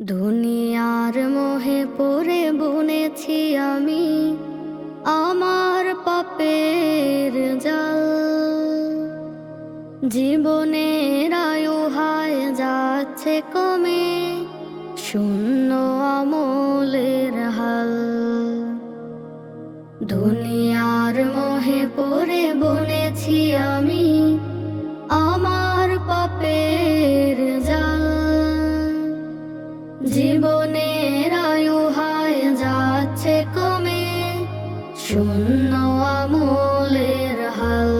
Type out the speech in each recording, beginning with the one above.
দুনিয়ার মোহে পড়ে বুনেছি আমি আমার পাপের জাল। জীবনের আয়ু হায় যাচ্ছে কমে শূন্য আমলের হাল। দুনিয়ার মোহে পড়ে বুনেছি আমি জীবনের আয়ু হায় যাচ্ছে কমে, শূন্য আমলের হাল।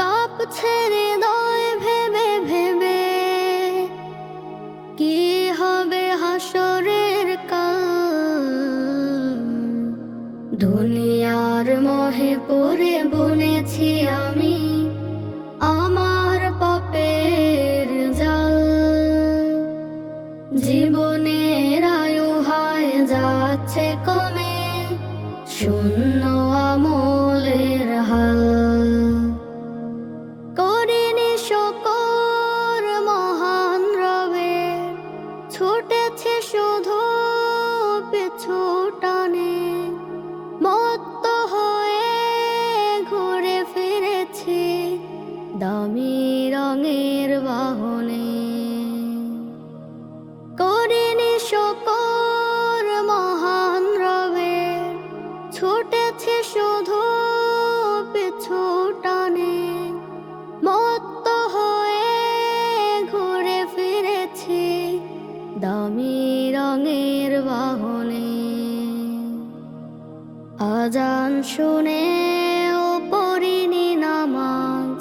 কাঁপছে হৃদয় ভেবে ভেবে, কি হবে হাসরের কাল? দুনিয়ার মহে পড়ে বুনেছি আমি জীবনের আয়ু হায়, যাচ্ছে কমে, শূন্য আমলের হাল। শকর ছুটেছে মত্ত হয়ে ঘুরে দামি রঙের বাহনে। বাহনে। আজান শুনে ও পড়িনি নামাজ,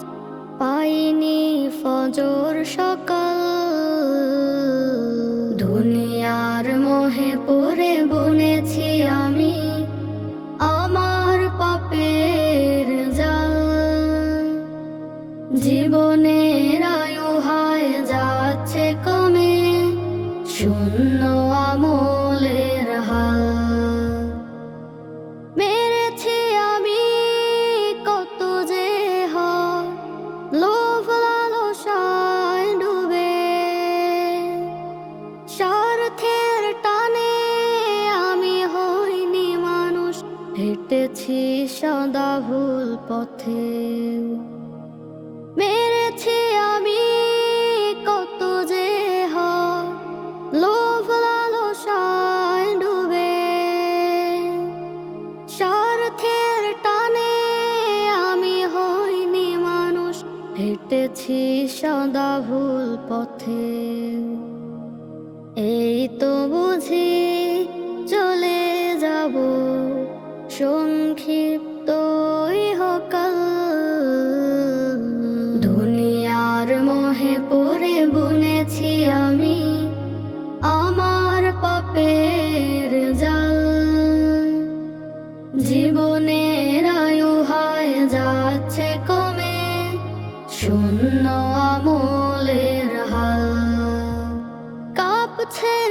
পাইনি ফজর সকাল। দুনিয়ার মোহে পড়ে বুনেছি আমি আমার পাপের জাল। জীবনের আয়ু হায় যাচ্ছে কমে, শূন্য হেঁটেছি সদা ভুল পথে। মেরেছি আমি কত যে লোভ লালসায় ডুবে। স্বার্থের টানে আমি হইনি মানুষ, হেঁটেছি সদা ভুল পথে। এই সংক্ষিপ্ত ইহকাল দুনিয়ার মোহে পড়ে বুনেছি আমি আমার পাপের জাল। জীবনের আয়ু হায় যাচ্ছে কমে, শূন্য আমলের হাল। কাঁপছে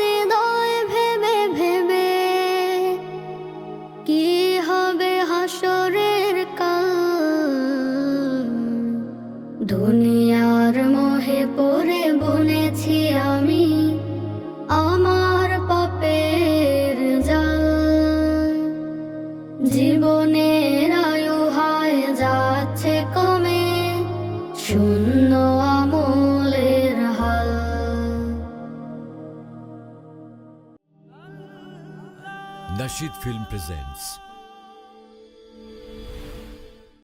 দুনিয়ার মোহে পড়ে বুনেছি আমি আমার পাপের জাল। জীবনের আয়ু হায়, যাচ্ছে কমে, শূন্য আমলের হাল। Nashid Film presents